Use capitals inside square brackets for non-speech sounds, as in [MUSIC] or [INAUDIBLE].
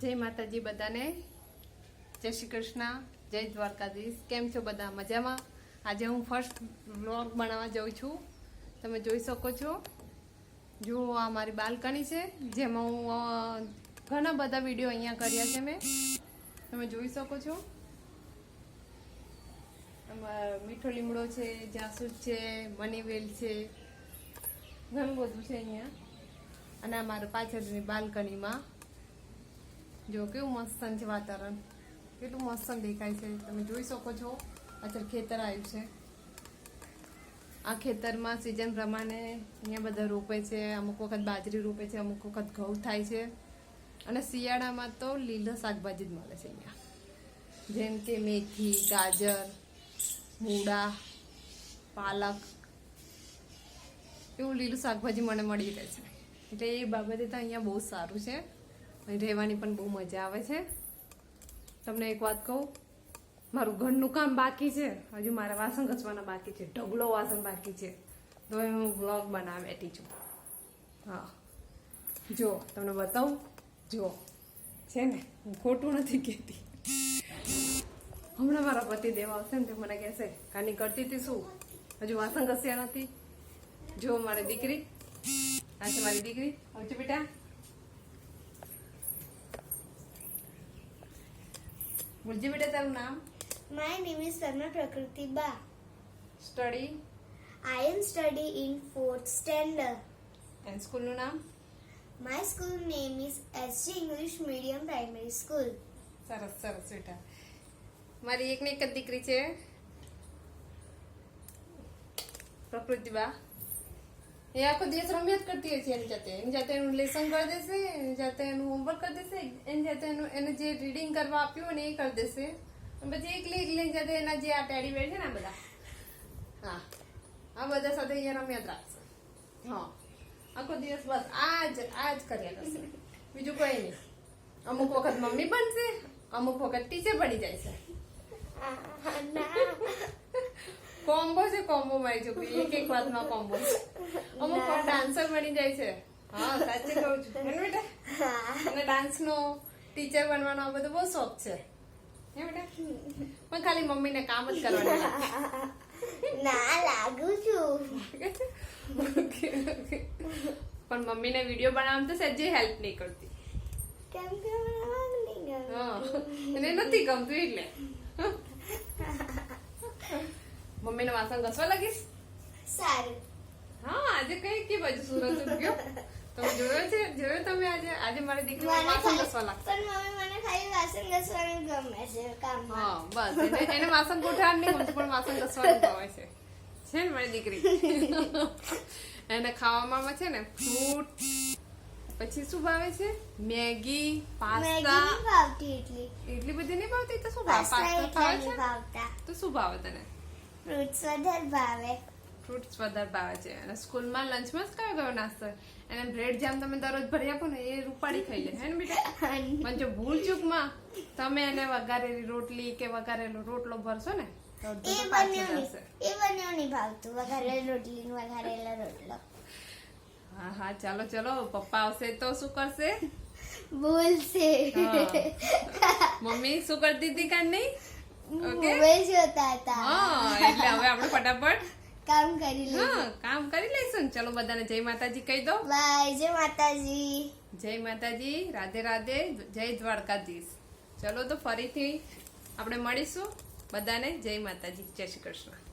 જય માતાજી બધાને. જય શ્રી કૃષ્ણ. જય દ્વારકાધીશ. કેમ છો બધા? મજામાં? આજે હું ફર્સ્ટ વ્લોગ બનાવવા જાઉં છું. તમે જોઈ શકો છો. જો આ મારી બાલ્કની છે, જેમાં હું ઘણા બધા વીડિયો અહીંયા કર્યા છે મેં. તમે જોઈ શકો છો. મીઠો લીમડો છે, જાસૂદ છે, મની વેલ છે, ઘણું બધું છે અહીંયા. અને આ મારા પાછળની બાલ્કનીમાં જો કેવું મસ્ત છે વાતાવરણ. કેટલું મસ્ત દેખાય છે. તમે જોઈ શકો છો અત્યારે ખેતર આવ્યું છે. આ ખેતરમાં સિઝન પ્રમાણે અહીંયા બધા રોપે છે, અમુક વખત બાજરી રોપે છે, અમુક વખત ઘઉં થાય છે. અને શિયાળામાં તો લીલો શાકભાજી જ મળે છે અહીંયા. જેમ કે મેથી, ગાજર, મૂળા, પાલક. એવું લીલું શાકભાજી મને મળી રહે છે. એટલે એ બાબતે તો અહીંયા બહુ સારું છે. રહેવાની પણ બહુ મજા આવે છે. તમને એક વાત કહું, મારું ઘરનું કામ બાકી છે. હજુ મારા વાસણ ઘસવાના બાકી છે. ઢગલો વાસણ બાકી છે. તો એ હું વ્લોગ બનાવી બેઠી છું. હા. જો, તમને બતાવું. જો, છે ને? હું ખોટું નથી કહેતી. હમણાં મારા પતિ દેવા આવશે ને તે મને કહેશે, કાની કરતી હતી શું? હજુ વાસણ ઘસ્યા નથી? જો, મારી દીકરી. આ છે મારી દીકરી. આવજો બેટા. બોલજે બેટા તારું નામ My name is Sarma Prakriti Ba. Study I am studying in fourth standard. And સ્કૂલનું નામ My school name is SG English Medium Primary School. સરસ સરસ બેટા મારી એક ને એક જ દીકરી છે પ્રકૃતિબા એ આખો દિવસ રમ્યા જ કરતી છે એની જાતે. એની જાતે એનું લેસન કરી દેશે એની જાતે એનું હોમવર્ક કરી દેશે એની જાતે એનું એને જે રીડિંગ કરવા આપ્યું હોય ને એ કરી દેશે. પછી એકલી એકલી જાતે એના જે આ ટેડી બેર છે ને બધા. હા. આ બધા સાથે અહીંયા રમ્યા જ રાખશે. હા. આખો દિવસ બસ આ જ આ જ કર્યા કરશે. બીજું કોઈ નહીં. અમુક વખત મમ્મી બનશે અમુક વખત ટીચર બની જાય છે. કોમ્બો [LAUGHS] છે કોમ્બો મારી છોકરી એક એક વાતમાં કોમ્બો છે. અમુક ડાન્સર બની જાય છે. હા સાચી કહું છું. હે બેટા? અને ડાન્સનો ટીચર બનવાનો આ બધો બહુ શોખ છે. હે બેટા? પણ ખાલી મમ્મીને કામ જ કરવાનું. ના લાગુ છું. પણ મમ્મીને વીડિયો બનાવવામાં તો સજ્જે હેલ્પ નહીં કરતી. કેમ કે. હા એને નથી ગમતું એટલે. [LAUGHS] મમ્મીને વાસણ ઘસવા લાગીશ? સારું. હા આજે કઈ કે બાજુ સુરત ઉગ્યો તમે જોયો છે જોયો તમે આજે? આજે મારી દીકરી વાસણ ઘસવા લાગશે. પણ મમ્મી મને ખાલી વાસણ ઘસવાનું ગમે છે કામમાં હા બસ. એને એને વાસણ ગોઠવવાનું નહીં ગમતું પણ વાસણ ઘસવાનું ગમે છે. છે ને મારી દીકરી? [LAUGHS] એને ખાવામાં છે ને ફ્રૂટ પછી શું ભાવે છે? Maggi pasta. ભાવતી એટલી એટલી બધી નહીં ભાવતી? તો શું ભાવે? પાસ્તા ભાવે છે તો શું ભાવે તને? ફ્રૂટ્સ વધારે ભાવે. ફ્રૂટ્સ વધારે ભાવે છે. અને સ્કૂલમાં લંચમાં જ કયો કયો નાસ્તો? એને બ્રેડ જામ તમે દરરોજ ભરી આપો ને એ રૂપાળી ખાઈ લે. હે ને બેટા? પણ જો ભૂલ ચૂકમાં તમે એને વઘારેલી રોટલી કે વઘારેલો રોટલો ભરશો ને તો એ અડધો તો પાછો બન્યું જશે. એ બન્યું નહીં ભાવતું વઘારેલી રોટલી વઘારેલો રોટલો. હા હા ચાલો ચાલો પપ્પા આવશે તો શું કરશે? બોલશે. મમ્મી શું કરતી હતી કાન નહીં? મોબાઈલ જોતા હતા. હા એટલે હવે આપણે ફટાફટ કામ કરી લઈશું હા કામ કરી લઈશું ચલો બધાને જય માતાજી કહી દો. બાય જય માતાજી. જય માતાજી રાધે રાધે જય દ્વારકાધીશ. ચલો તો ફરીથી આપણે મળીશું. બધાને જય માતાજી. જય શ્રી કૃષ્ણ.